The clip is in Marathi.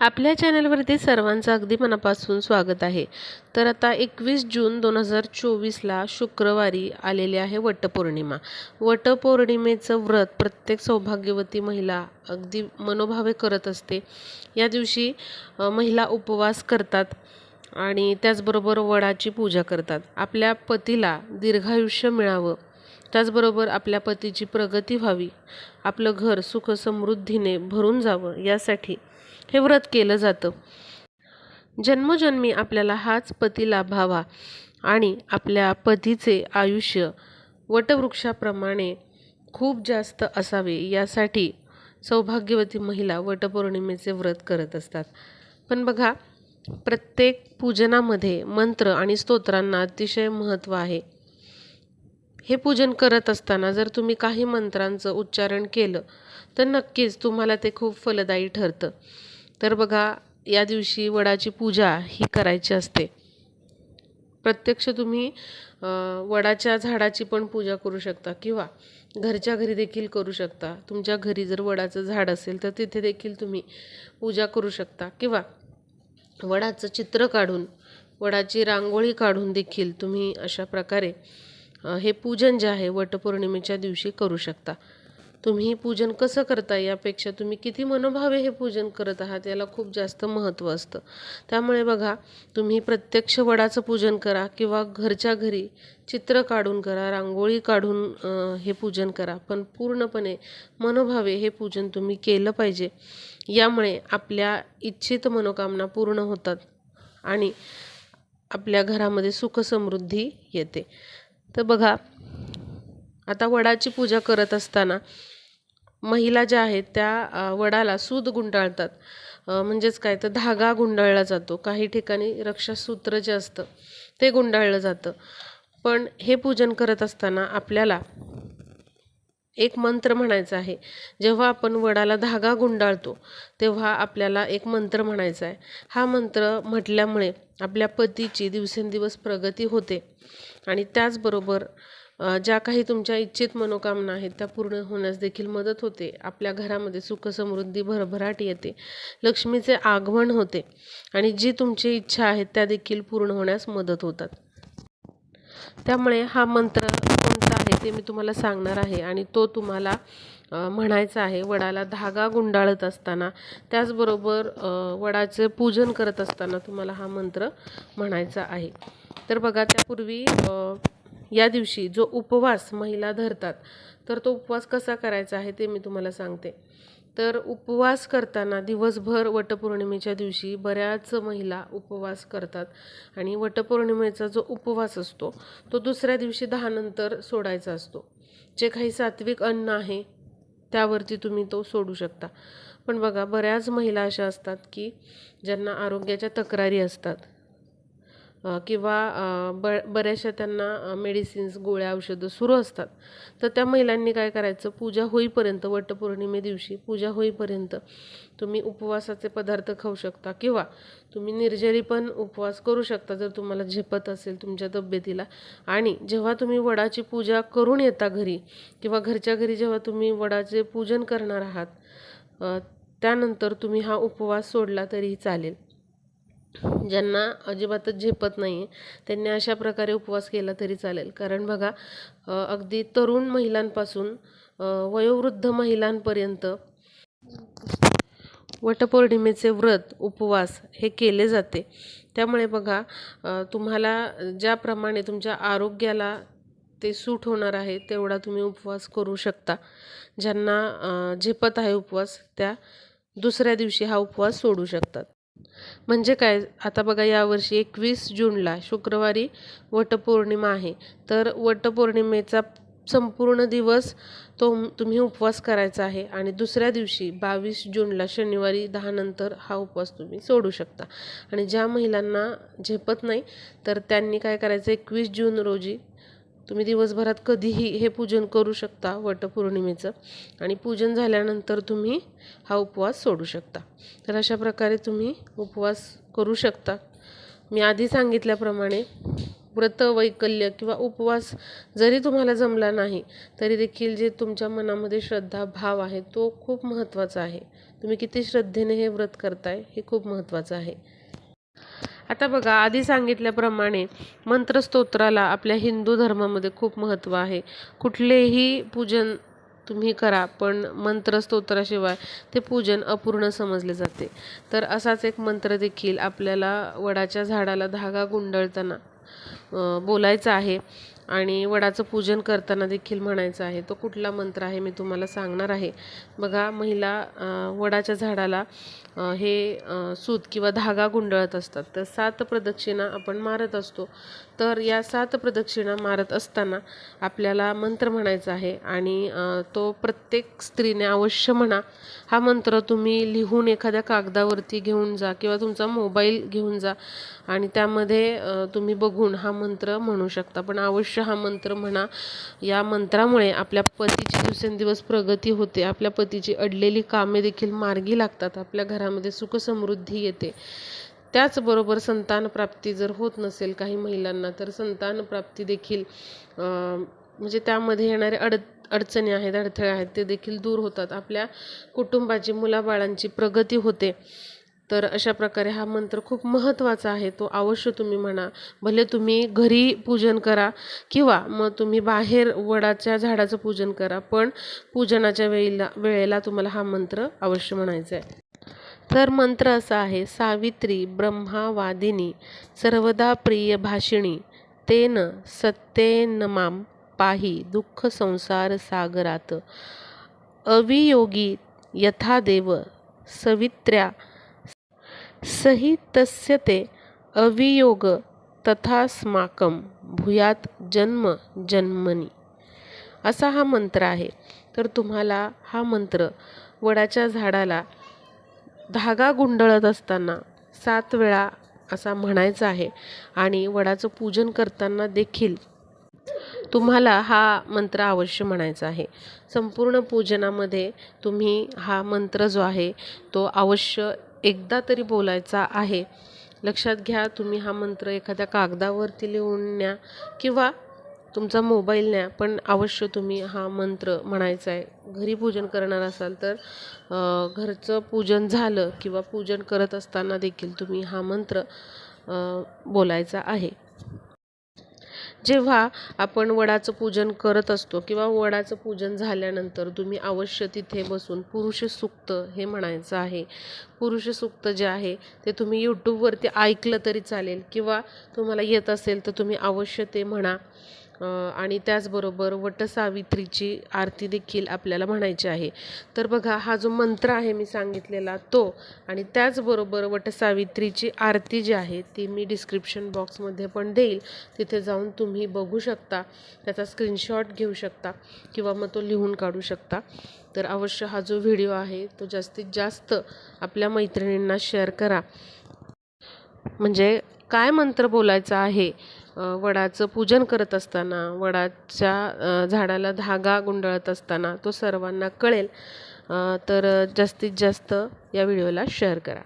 आपल्या चॅनलवरती सर्वांचं अगदी मनापासून स्वागत आहे. तर आता एकवीस जून दोन हजार चोवीसला शुक्रवारी आलेली आहे वटपौर्णिमा. वटपौर्णिमेचं व्रत प्रत्येक सौभाग्यवती महिला अगदी मनोभावे करत असते. या दिवशी महिला उपवास करतात आणि त्याचबरोबर वडाची पूजा करतात. आपल्या पतीला दीर्घायुष्य मिळावं त्याचबरोबर आपल्या पतीची प्रगती व्हावी आपलं घर सुख समृद्धीने भरून जावं यासाठी हे व्रत केलं जातं. जन्मोजन्मी आपल्याला हाच पती लाभावा आणि आपल्या पतीचे आयुष्य वटवृक्षाप्रमाणे खूप जास्त असावे यासाठी सौभाग्यवती महिला वटपौर्णिमेचे व्रत करत असतात. पण बघा प्रत्येक पूजनामध्ये मंत्र आणि स्तोत्रांना अतिशय महत्त्व आहे. हे पूजन करत असताना जर तुम्ही काही मंत्रांचं उच्चारण केलं तर नक्कीच तुम्हाला ते खूप फलदायी ठरतं. तर बघा या दिवशी वडाची पूजा ही करायची असते. प्रत्यक्ष तुम्ही वडाच्या झाडाची पण पूजा करू शकता किंवा घरच्या घरी देखील करू शकता. तुमच्या घरी जर वडाचं झाड असेल तर तिथे देखील तुम्ही पूजा करू शकता. किंवा वडाचं चित्र काढून वडाची रांगोळी काढून देखील तुम्ही अशा प्रकारे हे पूजन जे आहे वटपौर्णिमेच्या दिवशी करू शकता. तुम्ही पूजन कसं करता यापेक्षा तुम्ही किती मनोभावे हे पूजन करत आहात याला खूप जास्त महत्त्व असतं. त्यामुळे बघा तुम्ही प्रत्यक्ष वडाचं पूजन करा किंवा घरच्या घरी चित्र काढून करा रांगोळी काढून हे पूजन करा. पण पूर्णपणे मनोभावे हे पूजन तुम्ही केलं पाहिजे. यामुळे आपल्या इच्छित मनोकामना पूर्ण होतात आणि आपल्या घरामध्ये सुख समृद्धी येते. तर बघा आता वडाची पूजा करत असताना महिला ज्या आहेत त्या वडाला सूद गुंडाळतात. म्हणजेच काय? तर धागा गुंडाळला जातो. काही ठिकाणी रक्षासूत्र जे असतं ते गुंडाळलं जातं. पण हे पूजन करत असताना आपल्याला एक मंत्र म्हणायचा आहे. जेव्हा आपण वडाला धागा गुंडाळतो तेव्हा आपल्याला एक मंत्र म्हणायचा आहे. हा मंत्र म्हटल्यामुळे आपल्या पतीची दिवसेंदिवस प्रगती होते. आणि त्याचबरोबर ज्या काही तुमच्या इच्छित मनोकामना आहेत त्या पूर्ण होण्यास देखील मदत होते. आपल्या घरामध्ये सुखसमृद्धी भरभराट येते. लक्ष्मीचे आगमन होते. आणि जी तुमची इच्छा आहेत त्या देखील पूर्ण होण्यास मदत होतात. त्यामुळे हा मंत्र कोणता आहे ते मी तुम्हाला सांगणार आहे आणि तो तुम्हाला म्हणायचा आहे. वडाला धागा गुंडाळत असताना त्याचबरोबर वडाचे पूजन करत असताना तुम्हाला हा मंत्र म्हणायचा आहे. तर बघा त्यापूर्वी या दिवशी जो उपवास महिला धरतात तर तो उपवास कसा करायचा आहे ते मी तुम्हाला सांगते. तर उपवास करताना दिवसभर वटपौर्णिमेच्या दिवशी बऱ्याच महिला उपवास करतात. आणि वटपौर्णिमेचा जो उपवास असतो तो दुसऱ्या दिवशी दहानंतर सोडायचा असतो. जे काही सात्विक अन्न आहे त्यावरती तुम्ही तो सोडू शकता. पण बघा बऱ्याच महिला अशा असतात की ज्यांना आरोग्याच्या तक्रारी असतात. किंवा ब बऱ्याचशा त्यांना मेडिसिन्स गोळ्या औषधं सुरू असतात. तर त्या महिलांनी काय करायचं? पूजा होईपर्यंत वटपौर्णिमे दिवशी पूजा होईपर्यंत तुम्ही उपवासाचे पदार्थ खाऊ शकता किंवा तुम्ही निर्जरी पण उपवास करू शकता जर तुम्हाला झेपत असेल तुमच्या तब्येतीला. आणि जेव्हा तुम्ही वडाची पूजा करून येता घरी किंवा घरच्या घरी जेव्हा तुम्ही वडाचे पूजन करणार आहात त्यानंतर तुम्ही हा उपवास सोडला तरीही चालेल. ज्यांना अजिबातच झेपत नाही आहे त्यांनी अशा प्रकारे उपवास केला तरी चालेल. कारण बघा अगदी तरुण महिलांपासून वयोवृद्ध महिलांपर्यंत वटपौर्णिमेचे व्रत उपवास हे केले जाते. त्यामुळे बघा तुम्हाला ज्याप्रमाणे तुमच्या आरोग्याला ते सूट होणार आहे तेवढा तुम्ही उपवास करू शकता. ज्यांना झेपत आहे उपवास त्या दुसऱ्या दिवशी हा उपवास सोडू शकतात. म्हणजे काय? आता बघा यावर्षी एकवीस जूनला शुक्रवारी वटपौर्णिमा आहे. तर वटपौर्णिमेचा संपूर्ण दिवस तो तुम्ही उपवास करायचा आहे आणि दुसऱ्या दिवशी बावीस जूनला शनिवारी दहानंतर हा उपवास तुम्ही सोडू शकता. आणि ज्या महिलांना झेपत नाही तर त्यांनी काय करायचं? एकवीस जून रोजी तुम्ही दिवसभरात कधीही हे पूजन करू शकता वटपौर्णिमेचं. आणि पूजन झाल्यानंतर तुम्ही हा उपवास सोडू शकता. तर अशा प्रकारे तुम्ही उपवास करू शकता. मी आधी सांगितल्याप्रमाणे व्रत वैकल्य किंवा उपवास जरी तुम्हाला जमला नाही तरी देखील जे तुमच्या मनामध्ये श्रद्धा भाव आहे तो खूप महत्त्वाचा आहे. तुम्ही किती श्रद्धेने हे व्रत करताय हे खूप महत्त्वाचं आहे. आता बघा आधी सांगितल्याप्रमाणे मंत्रस्तोत्राला आपल्या हिंदू धर्मामध्ये खूप महत्त्व आहे. कुठलेही पूजन तुम्ही करा पण मंत्रस्तोत्राशिवाय ते पूजन अपूर्ण समजले जाते. तर असाच एक मंत्र देखील आपल्याला वडाच्या झाडाला धागा गुंडळताना बोलायचं बोलायचा आहे. आणि वडाचं पूजन करताना देखील म्हणायचं आहे तो कुठला मंत्र आहे मी तुम्हाला सांगणार आहे. बघा महिला वडाच्या झाडाला हे सूत किंवा धागा गुंडळत असतात. तर सात प्रदक्षिणा आपण मारत असतो. तर या सात प्रदक्षिणा मारत असताना आपल्याला मंत्र म्हणायचा आहे आणि तो प्रत्येक स्त्रीने अवश्य म्हणा. हा मंत्र तुम्ही लिहून एखाद्या कागदावरती घेऊन जा किंवा तुमचा मोबाईल घेऊन जा आणि त्यामध्ये तुम्ही बघून हा मंत्र म्हणू शकता. पण अवश्य हा मंत्र म्हणा. या मंत्रामुळे आपल्या पतीची दिवसेंदिवस प्रगती होते. आपल्या पतीची अडलेली कामे देखील मार्गी लागतात. आपल्या घरामध्ये सुखसमृद्धी येते. त्याचबरोबर संतानप्राप्ती जर होत नसेल काही महिलांना तर संतानप्राप्ती देखील म्हणजे त्यामध्ये येणारे अड अडचणी आहेत अडथळे आहेत ते देखील दूर होतात. आपल्या कुटुंबाची मुलाबाळांची प्रगती होते. तर अशा प्रकारे हा मंत्र खूप महत्त्वाचा आहे. तो अवश्य तुम्ही म्हणा. भले तुम्ही घरी पूजन करा किंवा मग तुम्ही बाहेर वडाच्या झाडाचं पूजन करा पण पूजनाच्या वेळेला वेळेला तुम्हाला हा मंत्र अवश्य म्हणायचा आहे. तर मंत्र असा आहे सावित्री ब्रह्मावादिनी सर्वदा प्रिय भाषिणी तेन सत्येन माम पाही दुःख संसार सागरात. अवियोगी यथा देव सवित्र्या सही तस्य ते अवियोग तथास्माकं भूयात जन्म जन्मनी. असा हा मंत्र आहे. तर तुम्हाला हा मंत्र वडाच्या झाडाला धागा गुंडळत असताना सात वेळा असा म्हणायचा आहे आणि वडाचं पूजन करताना देखील तुम्हाला हा मंत्र अवश्य म्हणायचा आहे. संपूर्ण पूजनामध्ये तुम्ही हा मंत्र जो आहे तो अवश्य एकदा तरी बोलायचा आहे. लक्षात घ्या तुम्ही हा मंत्र एखाद्या कागदावरती लिहून न्या किंवा तुमचा मोबाईल न्या पण अवश्य तुम्ही हा मंत्र म्हणायचा आहे. घरी पूजन करणार असाल तर घरचं पूजन झालं किंवा पूजन करत असताना देखील तुम्ही हा मंत्र बोलायचा आहे. जेव्हा आपण वडाचं पूजन करत असतो किंवा वडाचं पूजन झाल्यानंतर तुम्ही अवश्य तिथे बसून पुरुष सुक्त हे म्हणायचं आहे. पुरुष सुक्त जे आहे ते तुम्ही यूट्यूबवरती ऐकलं तरी चालेल किंवा तुम्हाला येत असेल तर तुम्ही अवश्य ते म्हणा. आणि त्याचबरोबर वटसावित्रीची आरती देखील आपल्याला म्हणायची आहे. तर बघा हा जो मंत्र आहे मी सांगितलेला तो आणि त्याचबरोबर वटसावित्रीची आरती जी आहे ती मी डिस्क्रिप्शन बॉक्समध्ये पण देईल. तिथे जाऊन तुम्ही बघू शकता त्याचा स्क्रीनशॉट घेऊ शकता किंवा मग तो लिहून काढू शकता. तर अवश्य हा जो व्हिडिओ आहे तो जास्तीत जास्त आपल्या मैत्रिणींना शेअर करा. म्हणजे काय मंत्र बोलायचा आहे? वडाचं पूजन करत असताना वडाच्या झाडाला धागा गुंडळत असताना तो सर्वांना कळेल. तर जास्तीत जास्त या व्हिडिओला शेअर करा.